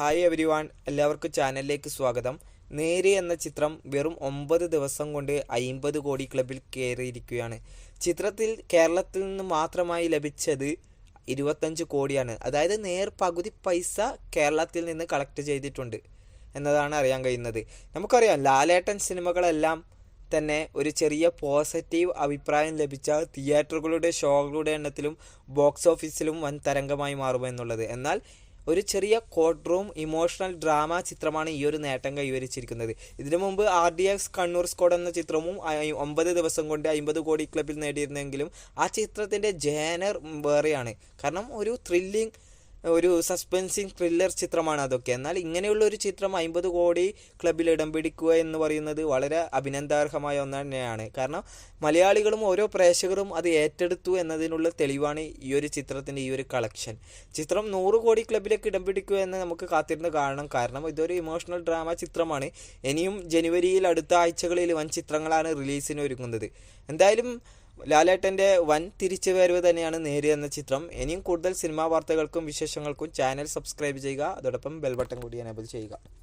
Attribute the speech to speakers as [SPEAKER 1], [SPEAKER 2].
[SPEAKER 1] Hi every one എല്ലാവർക്കും ചാനലിലേക്ക് സ്വാഗതം. നേരെ എന്ന ചിത്രം വെറും ഒമ്പത് ദിവസം കൊണ്ട് അയിമ്പത് കോടി ക്ലബിൽ കയറിയിരിക്കുകയാണ്. ചിത്രത്തിൽ കേരളത്തിൽ നിന്ന് മാത്രമായി ലഭിച്ചത് ഇരുപത്തഞ്ച് കോടിയാണ്. അതായത് നേർ പകുതി പൈസ കേരളത്തിൽ നിന്ന് കളക്ട് ചെയ്തിട്ടുണ്ട് എന്നതാണ് അറിയാൻ കഴിയുന്നത്. നമുക്കറിയാം ലാലേട്ടൻ സിനിമകളെല്ലാം തന്നെ ഒരു ചെറിയ പോസിറ്റീവ് അഭിപ്രായം ലഭിച്ച തിയേറ്ററുകളുടെ ഷോകളുടെ എണ്ണത്തിലും ബോക്സ് ഓഫീസിലും വൻ തരംഗമായി മാറുമെന്നുള്ളത്. എന്നാൽ ഒരു ചെറിയ കോർട്ട് റൂം ഇമോഷണൽ ഡ്രാമ ചിത്രമാണ് ഈ ഒരു നേട്ടം കൈവരിച്ചിരിക്കുന്നത്. ഇതിനു മുമ്പ് R D X Kannur squad എന്ന ചിത്രവും ഒമ്പത് ദിവസം കൊണ്ട് അമ്പത് കോടി ക്ലബിൽ നേടിയിരുന്നെങ്കിലും ആ ചിത്രത്തിന്റെ ജേനർ വേറെയാണ്. കാരണം ഒരു ത്രില്ലിംഗ് ഒരു സസ്പെൻസിങ് ത്രില്ലർ ചിത്രമാണ് അതൊക്കെ. എന്നാൽ ഇങ്ങനെയുള്ള ഒരു ചിത്രം അമ്പത് കോടി ക്ലബിൽ ഇടം പിടിക്കുക എന്ന് പറയുന്നത് വളരെ അഭിനന്ദാർഹമായ ഒന്ന് തന്നെയാണ് കാരണം മലയാളികളും ഓരോ പ്രേക്ഷകരും അത് ഏറ്റെടുത്തു എന്നതിനുള്ള തെളിവാണ് ഈ ഒരു ചിത്രത്തിന്റെ ഈ ഒരു കളക്ഷൻ ചിത്രം നൂറ് കോടി ക്ലബിലേക്ക് ഇടം പിടിക്കുക എന്ന് നമുക്ക് കാത്തിരുന്ന് കാണണം. കാരണം ഇതൊരു ഇമോഷണൽ ഡ്രാമ ചിത്രമാണ്. ഇനിയും ജനുവരിയിൽ അടുത്ത ആഴ്ചകളിൽ വൻ ചിത്രങ്ങളാണ് റിലീസിന് ഒരുങ്ങുന്നത്. എന്തായാലും ലാലേട്ടന്റെ വൻ തിരിച്ചുവരവ് തന്നെയാണ് നേരിയെന്ന ചിത്രം. ഇനിയും കൂടുതൽ സിനിമാ വാർത്തകൾക്കും വിശേഷങ്ങൾക്കും ചാനൽ സബ്സ്ക്രൈബ് ചെയ്യുക. അതോടൊപ്പം ബെൽബട്ടൺ കൂടി എനേബിൾ ചെയ്യുക.